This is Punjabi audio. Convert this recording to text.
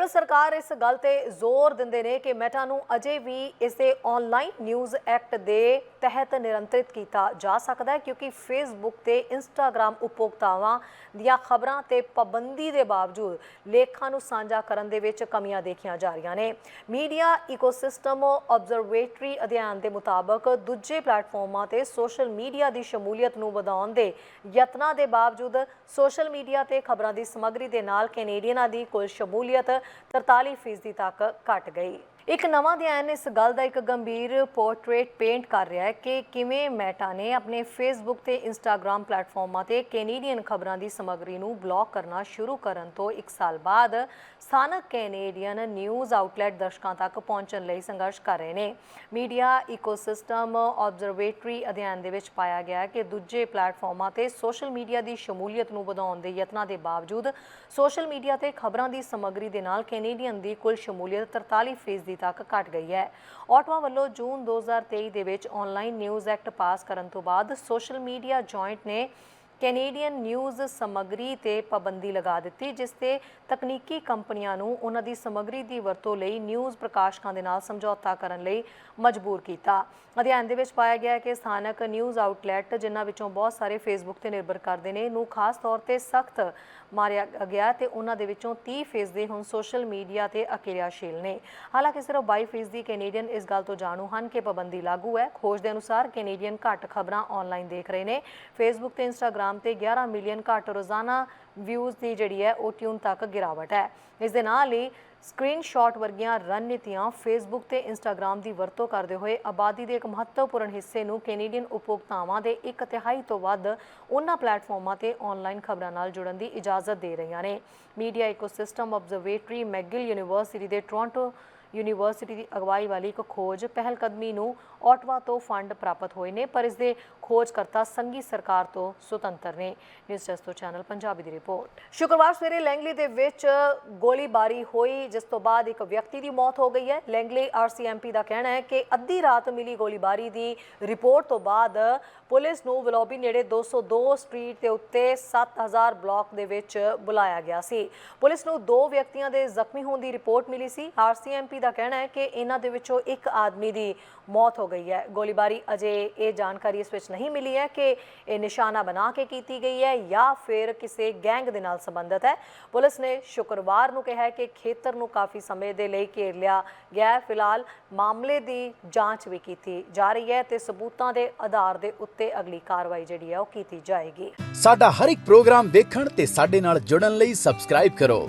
ਕੇਂਦਰ ਸਰਕਾਰ ਇਸ ਗੱਲ ਤੇ ਜ਼ੋਰ ਦਿੰਦੇ ਨੇ ਕਿ ਮੈਟਾ ਨੂੰ ਅਜੇ ਵੀ ਇਸੇ ਦੇ ਆਨਲਾਈਨ ਨਿਊਜ਼ ਐਕਟ ਦੇ ਤਹਿਤ ਨਿਰੰਤਰਿਤ ਕੀਤਾ ਜਾ ਸਕਦਾ ਹੈ, ਕਿਉਂਕਿ ਫੇਸਬੁੱਕ ਤੇ ਇੰਸਟਾਗ੍ਰam ਉਪਭੋਗਤਾਵਾਂ ਦੀਆਂ ਖਬਰਾਂ ਤੇ ਪਾਬੰਦੀ ਦੇ ਬਾਵਜੂਦ ਲੇਖਾਂ ਨੂੰ ਸਾਂਝਾ ਕਰਨ ਦੇ ਵਿੱਚ ਕਮੀਆਂ ਦੇਖੀਆਂ ਜਾ ਰਹੀਆਂ ਨੇ। ਮੀਡੀਆ ਇਕੋਸਿਸਟਮ ਆਬਜ਼ਰਵੇਟਰੀ ਅਧਿਐਨ ਦੇ ਮੁਤਾਬਕ ਦੂਜੇ ਪਲੇਟਫਾਰਮਾਂ ਤੇ ਸੋਸ਼ਲ ਮੀਡੀਆ ਦੀ ਸ਼ਮੂਲੀਅਤ ਨੂੰ ਵਧਾਉਣ ਦੇ ਯਤਨਾਂ ਦੇ ਬਾਵਜੂਦ ਸੋਸ਼ਲ ਮੀਡੀਆ ਤੇ ਖਬਰਾਂ ਦੀ ਸਮੱਗਰੀ ਦੇ ਨਾਲ ਕੈਨੇਡੀਅਨਾਂ ਦੀ ਕੁੱਲ ਸ਼ਮੂਲੀਅਤ 43% ਤੱਕ ਘਟ ਗਈ। ਇੱਕ ਨਵਾਂ ਅਧਿਐਨ ਇਸ ਗੱਲ ਦਾ ਇੱਕ ਗੰਭੀਰ ਪੋਰਟਰੇਟ ਪੇਂਟ ਕਰ ਰਿਹਾ ਹੈ ਕਿ ਕਿਵੇਂ ਮੈਟਾ ਨੇ ਆਪਣੇ ਫੇਸਬੁੱਕ ਤੇ ਇੰਸਟਾਗ੍ਰam ਪਲੇਟਫਾਰਮਾਂ ਤੇ ਕੈਨੇਡੀਅਨ ਖਬਰਾਂ ਦੀ ਸਮੱਗਰੀ ਨੂੰ ਬਲੌਕ ਕਰਨਾ ਸ਼ੁਰੂ ਕਰਨ ਤੋਂ 1 ਸਾਲ ਬਾਅਦ ਸਥਾਨਕ ਕੈਨੇਡੀਅਨ ਨਿਊਜ਼ ਆਊਟਲੈਟ ਦਰਸ਼ਕਾਂ ਤੱਕ ਪਹੁੰਚਣ ਲਈ ਸੰਘਰਸ਼ ਕਰ ਰਹੇ ਨੇ। ਮੀਡੀਆ ਇਕੋਸਿਸਟਮ ਆਬਜ਼ਰਵੇਟਰੀ ਅਧਿਐਨ ਦੇ ਵਿੱਚ ਪਾਇਆ ਗਿਆ ਹੈ ਕਿ ਦੂਜੇ ਪਲੇਟਫਾਰਮਾਂ ਤੇ ਸੋਸ਼ਲ ਮੀਡੀਆ ਦੀ ਸ਼ਮੂਲੀਅਤ ਨੂੰ ਵਧਾਉਣ ਦੇ ਯਤਨਾਂ ਦੇ ਬਾਵਜੂਦ ਸੋਸ਼ਲ ਮੀਡੀਆ ਤੇ ਖਬਰਾਂ ਦੀ ਸਮੱਗਰੀ ਦੇ ਨਾਲ ਕੈਨੇਡੀਅਨ ਦੀ ਕੁੱਲ ਸ਼ਮੂਲੀਅਤ 43% ਤੱਕ ਘਟ ਗਈ ਹੈ। ਆਟਵਾ ਵੱਲੋਂ ਜੂਨ 2023 ਦੇ ਵਿੱਚ ਆਨਲਾਈਨ ਨਿਊਜ਼ ਐਕਟ ਪਾਸ ਕਰਨ ਤੋਂ ਬਾਅਦ ਸੋਸ਼ਲ ਮੀਡੀਆ ਜੁਆਇੰਟ ਨੇ ਕੈਨੇਡੀਅਨ ਨਿਊਜ਼ ਸਮੱਗਰੀ ਤੇ ਪਾਬੰਦੀ ਲਗਾ ਦਿੱਤੀ, ਜਿਸ ਤੇ ਤਕਨੀਕੀ ਕੰਪਨੀਆਂ ਨੂੰ ਉਹਨਾਂ ਦੀ ਸਮੱਗਰੀ ਦੀ ਵਰਤੋਂ ਲਈ ਨਿਊਜ਼ ਪ੍ਰਕਾਸ਼ਕਾਂ ਦੇ ਨਾਲ ਸਮਝੌਤਾ ਕਰਨ ਲਈ ਮਜਬੂਰ ਕੀਤਾ। ਅਧਿਐਨ ਦੇ ਵਿੱਚ ਪਾਇਆ ਗਿਆ ਹੈ ਕਿ ਸਥਾਨਕ ਨਿਊਜ਼ ਆਊਟਲੈਟ, ਜਿਨ੍ਹਾਂ ਵਿੱਚੋਂ ਬਹੁਤ ਸਾਰੇ ਫੇਸਬੁੱਕ ਤੇ ਨਿਰਭਰ ਕਰਦੇ ਨੇ, ਨੂੰ ਖਾਸ ਤੌਰ ਤੇ ਸਖਤ ਮਾਰਿਆ ਗਿਆ ਤੇ ਉਹਨਾਂ ਦੇ ਵਿੱਚੋਂ 30% ਦੇ ਹੁਣ ਸੋਸ਼ਲ ਮੀਡੀਆ ਤੇ ਅਕਿਰਿਆਸ਼ੀਲ ਨੇ। ਹਾਲਾਂਕਿ ਸਿਰਫ 22% ਕੈਨੇਡੀਅਨ ਇਸ ਗੱਲ ਤੋਂ ਜਾਣੂ ਹਨ ਕਿ ਪਾਬੰਦੀ ਲਾਗੂ ਹੈ। ਖੋਜ ਦੇ ਅਨੁਸਾਰ ਕੈਨੇਡੀਅਨ ਘੱਟ ਖਬਰਾਂ ਆਨਲਾਈਨ ਦੇਖ ਰਹੇ ਨੇ। ਫੇਸਬੁੱਕ ਤੇ ਇੰਸਟਾਗ੍ਰam ਤੇ 11 ਮਿਲੀਅਨ ਘੱਟ ਰੋਜ਼ਾਨਾ ਵਿਊਜ਼ ਦੀ ਜਿਹੜੀ ਹੈ ਉਹ ਟਿਊਨ ਤੱਕ ਗਿਰਾਵਟ ਹੈ। ਇਸ ਦੇ ਨਾਲ ਹੀ ਸਕਰੀਨਸ਼ਾਟ ਵਰਗੀਆਂ ਰਣਨੀਤੀਆਂ ਫੇਸਬੁੱਕ ਤੇ ਇੰਸਟਾਗ੍ਰam ਦੀ ਵਰਤੋਂ ਕਰਦੇ ਹੋਏ ਆਬਾਦੀ ਦੇ ਇੱਕ ਮਹੱਤਵਪੂਰਨ ਹਿੱਸੇ ਨੂੰ ਕੈਨੇਡੀਅਨ ਉਪਭੋਗਤਾਵਾਂ ਦੇ ਇੱਕ ਤਿਹਾਈ ਤੋਂ ਵੱਧ ਉਹਨਾਂ ਪਲੇਟਫਾਰਮਾਂ ਤੇ ਆਨਲਾਈਨ ਖਬਰਾਂ ਨਾਲ ਜੁੜਨ ਦੀ ਇਜਾਜ਼ਤ ਦੇ ਰਹੀਆਂ ਨੇ। Media ecosystem observatory McGill university ਦੇ ਟੋਰਾਂਟੋ ਯੂਨੀਵਰਸਿਟੀ ਦੀ ਅਗਵਾਈ ਵਾਲੀ ਇੱਕ ਖੋਜ ਪਹਿਲ ਕਦਮੀ ਨੂੰ ਆਟਵਾ ਤੋਂ ਫੰਡ ਪ੍ਰਾਪਤ ਹੋਏ ਨੇ, ਪਰ ਇਸ ਦੇ ਖੋਜਕਰਤਾ ਸੰਘੀ ਸਰਕਾਰ ਤੋਂ ਸੁਤੰਤਰ ਨੇ। ਨਿਊਜ਼ ਜਸਟੋ ਚੈਨਲ ਪੰਜਾਬੀ ਦੀ ਰਿਪੋਰਟ। ਸ਼ੁੱਕਰਵਾਰ ਸਵੇਰੇ ਲੈਂਗਲੀ ਦੇ ਵਿੱਚ ਗੋਲੀਬਾਰੀ ਹੋਈ, ਜਿਸ ਤੋਂ ਬਾਅਦ ਇੱਕ ਵਿਅਕਤੀ ਦੀ ਮੌਤ ਹੋ ਗਈ ਹੈ। ਲੈਂਗਲੀ ਆਰਸੀਐਮਪੀ ਦਾ ਕਹਿਣਾ ਹੈ ਕਿ ਅੱਧੀ ਰਾਤ ਮਿਲੀ ਗੋਲੀਬਾਰੀ ਦੀ ਰਿਪੋਰਟ ਤੋਂ ਬਾਅਦ ਪੁਲਿਸ ਨੂੰ ਵਲੋਬੀ ਨੇੜੇ 202 ਸਟਰੀਟ ਦੇ ਉੱਤੇ 7000 ਬਲਾਕ ਦੇ ਵਿੱਚ ਬੁਲਾਇਆ ਗਿਆ ਸੀ। ਪੁਲਿਸ ਨੂੰ ਦੋ ਵਿਅਕਤੀਆਂ ਦੇ ਜ਼ਖਮੀ ਹੋਣ ਦੀ ਰਿਪੋਰਟ ਮਿਲੀ ਸੀ। ਆਰਸੀਐਮਪੀ ਦਾ ਕਹਿਣਾ ਹੈ ਕਿ ਇਹਨਾਂ ਦੇ ਵਿੱਚੋਂ ਇੱਕ ਆਦਮੀ ਦੀ ਮੌਤ ਹੋ ਗਈ ਹੈ। ਗੋਲੀਬਾਰੀ ਅਜੇ ਇਹ ਜਾਣਕਾਰੀ ਇਸ ਵਿੱਚ ਨਹੀਂ ਮਿਲੀ ਹੈ ਕਿ ਇਹ ਨਿਸ਼ਾਨਾ ਬਣਾ ਕੇ ਕੀਤੀ ਗਈ ਹੈ ਜਾਂ ਫਿਰ ਕਿਸੇ ਗੈਂਗ ਦੇ ਨਾਲ ਸੰਬੰਧਿਤ ਹੈ। ਪੁਲਿਸ ਨੇ ਸ਼ੁੱਕਰਵਾਰ ਨੂੰ ਕਿਹਾ ਹੈ ਕਿ ਖੇਤਰ ਨੂੰ ਕਾਫੀ ਸਮੇਂ ਦੇ ਲਈ ਘੇਰ ਲਿਆ ਗਿਆ ਹੈ। ਫਿਲਹਾਲ ਮਾਮਲੇ ਦੀ ਜਾਂਚ ਵੀ ਕੀਤੀ ਜਾ ਰਹੀ ਹੈ ਤੇ ਸਬੂਤਾਂ ਦੇ ਆਧਾਰ ਦੇ ਉੱਤੇ ਅਗਲੀ ਕਾਰਵਾਈ ਜਿਹੜੀ ਹੈ ਉਹ ਕੀਤੀ ਜਾਏਗੀ। ਸਾਡਾ ਹਰ ਇੱਕ ਪ੍ਰੋਗਰਾਮ ਦੇਖਣ ਤੇ ਸਾਡੇ ਨਾਲ ਜੁੜਨ ਲਈ ਸਬਸਕ੍ਰਾਈਬ ਕਰੋ।